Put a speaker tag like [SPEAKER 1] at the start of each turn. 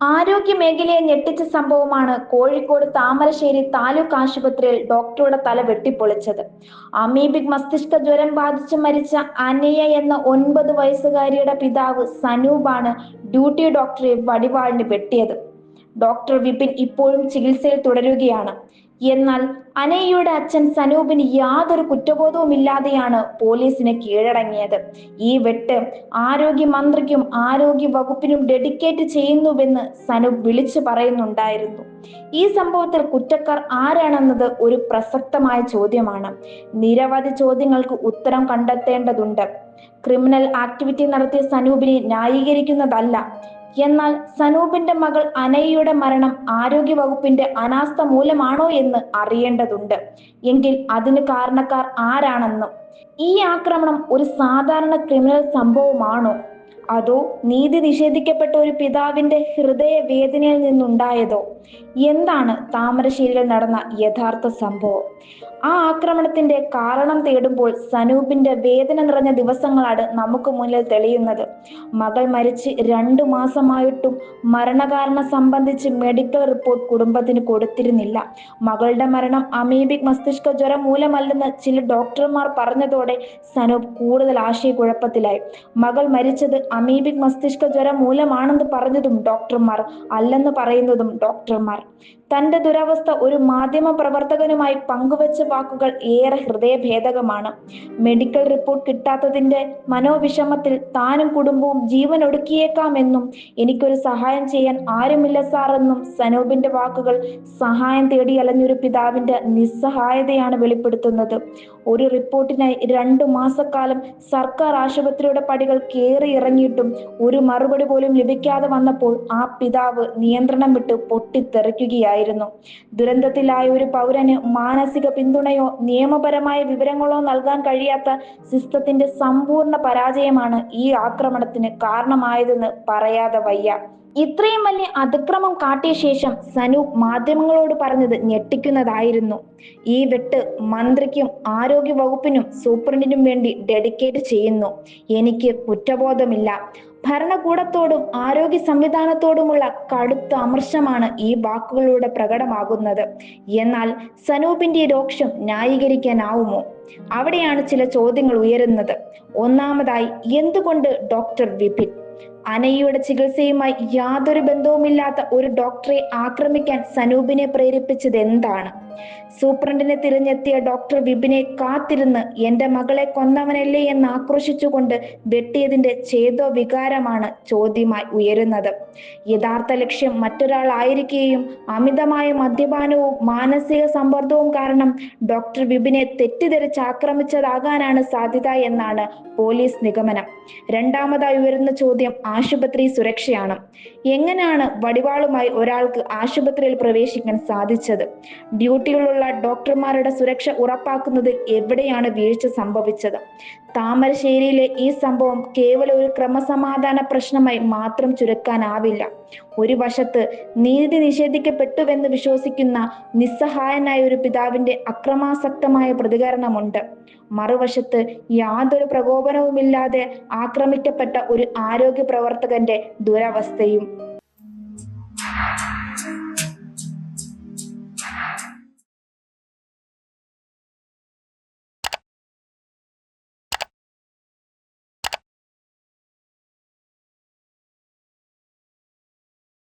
[SPEAKER 1] ആരോഗ്യ മേഖലയെ ഞെട്ടിച്ച സംഭവമാണ് കോഴിക്കോട് താമരശ്ശേരി താലൂക്ക് ആശുപത്രിയിൽ ഡോക്ടറുടെ തല വെട്ടിപ്പൊളിച്ചത്. അമീബിക് മസ്തിഷ്ക ജ്വരം ബാധിച്ച് മരിച്ച അനയ എന്ന ഒൻപത് വയസ്സുകാരിയുടെ പിതാവ് സനൂപാണ് ഡ്യൂട്ടി ഡോക്ടറെ വടിവാളിന് വെട്ടിയത്. ഡോക്ടർ വിപിൻ ഇപ്പോഴും ചികിത്സയിൽ തുടരുകയാണ്. എന്നാൽ അനയ്യയുടെ അച്ഛൻ സനൂപിന് യാതൊരു കുറ്റബോധവുമില്ലാതെയാണ് പോലീസിന് കീഴടങ്ങിയത്. ഈ വെട്ട് ആരോഗ്യ മന്ത്രിക്കും ആരോഗ്യ വകുപ്പിനും ഡെഡിക്കേറ്റ് ചെയ്യുന്നുവെന്ന് സനൂപ് വിളിച്ചു പറയുന്നുണ്ടായിരുന്നു. ഈ സംഭവത്തിൽ കുറ്റക്കാർ ആരാണെന്നത് ഒരു പ്രസക്തമായ ചോദ്യമാണ്. നിരവധി ചോദ്യങ്ങൾക്ക് ഉത്തരം കണ്ടെത്തേണ്ടതുണ്ട്. ക്രിമിനൽ ആക്ടിവിറ്റി നടത്തിയ സനൂപിനെ ന്യായീകരിക്കുന്നതല്ല എന്നാൽ സനൂപിന്റെ മകൾ അനയ്യയുടെ മരണം ആരോഗ്യ വകുപ്പിന്റെ അനാസ്ഥ മൂലമാണോ എന്ന് അറിയേണ്ടതുണ്ട്. എങ്കിൽ അതിന് കാരണക്കാർ ആരാണെന്നും? ഈ ആക്രമണം ഒരു സാധാരണ ക്രിമിനൽ സംഭവമാണോ? അതോ നീതി നിഷേധിക്കപ്പെട്ട ഒരു പിതാവിന്റെ ഹൃദയ വേദനയിൽ നിന്നുണ്ടായതോ? എന്താണ് താമരശ്ശേരിയിൽ നടന്ന യഥാർത്ഥ സംഭവം? ആ ആക്രമണത്തിന്റെ കാരണം തേടുമ്പോൾ സനൂപിന്റെ വേദന നിറഞ്ഞ ദിവസങ്ങളാണ് നമുക്ക് മുന്നിൽ തെളിയുന്നത്. മകൾ മരിച്ച് രണ്ടു മാസമായിട്ടും മരണകാരണം സംബന്ധിച്ച് മെഡിക്കൽ റിപ്പോർട്ട് കുടുംബത്തിന് കൊടുത്തിരുന്നില്ല. മകളുടെ മരണം അമീബിക് മസ്തിഷ്ക ജ്വരം മൂലമല്ലെന്ന് ചില ഡോക്ടർമാർ പറഞ്ഞതോടെ സനൂപ് കൂടുതൽ ആശയക്കുഴപ്പത്തിലായി. മകൾ മരിച്ചത് അമീബിക് മസ്തിഷ്ക ജ്വരം മൂലമാണെന്ന് പറഞ്ഞതും ഡോക്ടർമാർ അല്ലെന്ന് പറയുന്നതും ഡോക്ടർമാർ. തന്റെ ദുരവസ്ഥ ഒരു മാധ്യമ പ്രവർത്തകനുമായി പങ്കുവച്ച വാക്കുകൾ ഏറെ ഹൃദയഭേദകമാണ്. മെഡിക്കൽ റിപ്പോർട്ട് കിട്ടാത്തതിന്റെ മനോവിഷമത്തിൽ താനും കുടുംബവും ജീവൻ ഒടുക്കിയേക്കാമെന്നും എനിക്കൊരു സഹായം ചെയ്യാൻ ആരുമില്ല സാറെന്നും സനൂപിന്റെ വാക്കുകൾ സഹായം തേടി അലഞ്ഞൊരു പിതാവിന്റെ നിസ്സഹായതയാണ് വെളിപ്പെടുത്തുന്നത്. ഒരു റിപ്പോർട്ടിനായി രണ്ടു മാസക്കാലം സർക്കാർ ആശുപത്രിയുടെ പടികൾ കയറി ഇറങ്ങിയിട്ടും ഒരു മറുപടി പോലും ലഭിക്കാതെ വന്നപ്പോൾ ആ പിതാവ് നിയന്ത്രണം വിട്ട് പൊട്ടിത്തെറിക്കുകയായിരുന്നു. ദുരന്തത്തിലായ ഒരു പൗരന് മാനസിക പിന്തുണയോ നിയമപരമായ വിവരങ്ങളോ നൽകാൻ കഴിയാത്ത സിസ്റ്റത്തിന്റെ സമ്പൂർണ പരാജയമാണ് ഈ ആക്രമണത്തിന് കാരണമായതെന്ന് പറയാതെ വയ്യ. ഇത്രയും വലിയ അതിക്രമം കാട്ടിയ ശേഷം സനൂപ് മാധ്യമങ്ങളോട് പറഞ്ഞത് ഞെട്ടിക്കുന്നതായിരുന്നു. ഈ വെട്ട് മന്ത്രിക്കും ആരോഗ്യ വകുപ്പിനും സൂപ്രണ്ടിനും വേണ്ടി ഡെഡിക്കേറ്റ് ചെയ്യുന്നു. എനിക്ക് കുറ്റബോധമില്ല. ഭരണകൂടത്തോടും ആരോഗ്യ സംവിധാനത്തോടുമുള്ള കടുത്ത അമർശമാണ് ഈ വാക്കുകളിലൂടെ പ്രകടമാകുന്നത്. എന്നാൽ സനൂപിന്റെ രോക്ഷം ന്യായീകരിക്കാനാവുമോ? അവിടെയാണ് ചില ചോദ്യങ്ങൾ ഉയരുന്നത്. ഒന്നാമതായി എന്തുകൊണ്ട് ഡോക്ടർ വിപിൻ അനയ്യയുടെ ചികിത്സയുമായി യാതൊരു ബന്ധവുമില്ലാത്ത ഒരു ഡോക്ടറെ ആക്രമിക്കാൻ സനൂപിനെ പ്രേരിപ്പിച്ചത് എന്താണ്? സൂപ്രണ്ടിനെ തിരഞ്ഞെത്തിയ ഡോക്ടർ വിപിനെ കാത്തിരുന്ന് എന്റെ മകളെ കൊന്നവനല്ലേ എന്ന് ആക്രോശിച്ചുകൊണ്ട് വെട്ടിയതിന്റെ ചേതോ വികാരമാണ് ചോദ്യമായി ഉയരുന്നത്. യഥാർത്ഥ ലക്ഷ്യം മറ്റൊരാളായിരിക്കുകയും അമിതമായ മദ്യപാനവും മാനസിക സമ്മർദ്ദവും കാരണം ഡോക്ടർ വിപിനെ തെറ്റിദ്ധരിച്ച് ആക്രമിച്ചതാകാനാണ് സാധ്യത എന്നാണ് പോലീസ് നിഗമനം. രണ്ടാമതായി ഉയരുന്ന ചോദ്യം ആശുപത്രി സുരക്ഷയാണ്. എങ്ങനെയാണ് വടിവാളുമായി ഒരാൾക്ക് ആശുപത്രിയിൽ പ്രവേശിക്കാൻ സാധിച്ചത്? ഡ്യൂട്ടിയിലുള്ള ഡോക്ടർമാരുടെ സുരക്ഷ ഉറപ്പാക്കുന്നതിൽ എവിടെയാണ് വീഴ്ച സംഭവിച്ചത്? താമരശ്ശേരിയിലെ ഈ സംഭവം കേവലം ഒരു ക്രമസമാധാന പ്രശ്നമായി മാത്രം ചുരുക്കാനാവില്ല. ഒരു വശത്ത് നീതി നിഷേധിക്കപ്പെട്ടുവെന്ന് വിശ്വസിക്കുന്ന നിസ്സഹായനായ ഒരു പിതാവിന്റെ അക്രമാസക്തമായ പ്രതികരണമുണ്ട്. മറുവശത്ത് യാതൊരു പ്രകോപനവുമില്ലാതെ ആക്രമിക്കപ്പെട്ട ഒരു ആരോഗ്യ പ്രവർത്തകന്റെ ദുരവസ്ഥയും.